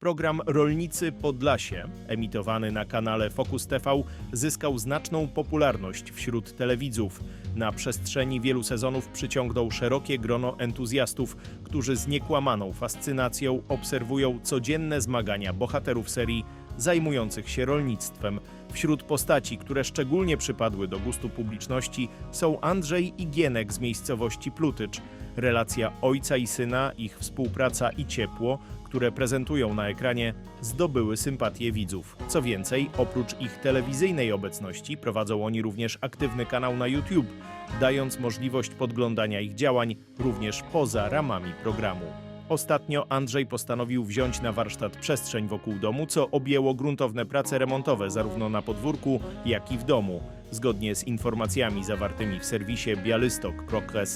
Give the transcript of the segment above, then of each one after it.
Program Rolnicy Podlasie, emitowany na kanale Focus TV, zyskał znaczną popularność wśród telewidzów. Na przestrzeni wielu sezonów przyciągnął szerokie grono entuzjastów, którzy z niekłamaną fascynacją obserwują codzienne zmagania bohaterów serii zajmujących się rolnictwem. Wśród postaci, które szczególnie przypadły do gustu publiczności, są Andrzej i Gienek z miejscowości Plutycz. Relacja ojca i syna, ich współpraca i ciepło, które prezentują na ekranie, zdobyły sympatię widzów. Co więcej, oprócz ich telewizyjnej obecności, prowadzą oni również aktywny kanał na YouTube, dając możliwość podglądania ich działań również poza ramami programu. Ostatnio Andrzej postanowił wziąć na warsztat przestrzeń wokół domu, co objęło gruntowne prace remontowe zarówno na podwórku, jak i w domu. Zgodnie z informacjami zawartymi w serwisie bialystok.pl,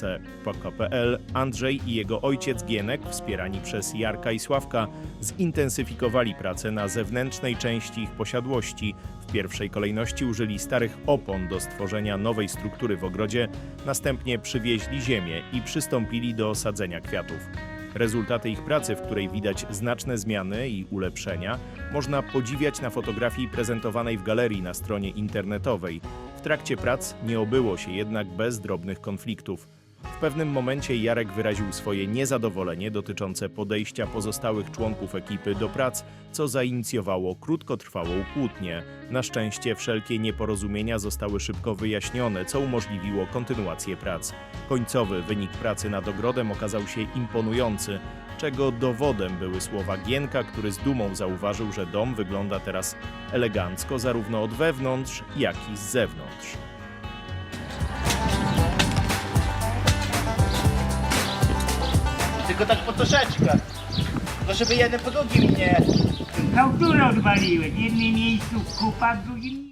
Andrzej i jego ojciec Gienek, wspierani przez Jarka i Sławka, zintensyfikowali pracę na zewnętrznej części ich posiadłości. W pierwszej kolejności użyli starych opon do stworzenia nowej struktury w ogrodzie, następnie przywieźli ziemię i przystąpili do sadzenia kwiatów. Rezultaty ich pracy, w której widać znaczne zmiany i ulepszenia, można podziwiać na fotografii prezentowanej w galerii na stronie internetowej. W trakcie prac nie obyło się jednak bez drobnych konfliktów. W pewnym momencie Jarek wyraził swoje niezadowolenie dotyczące podejścia pozostałych członków ekipy do prac, co zainicjowało krótkotrwałą kłótnię. Na szczęście wszelkie nieporozumienia zostały szybko wyjaśnione, co umożliwiło kontynuację prac. Końcowy wynik pracy nad ogrodem okazał się imponujący, czego dowodem były słowa Gienka, który z dumą zauważył, że dom wygląda teraz elegancko zarówno od wewnątrz, jak i z zewnątrz. Tylko tak po troszeczkę. No żeby jeden po drugim nie... Chałturę odwaliłeś. W jednym miejscu kupa, w drugim.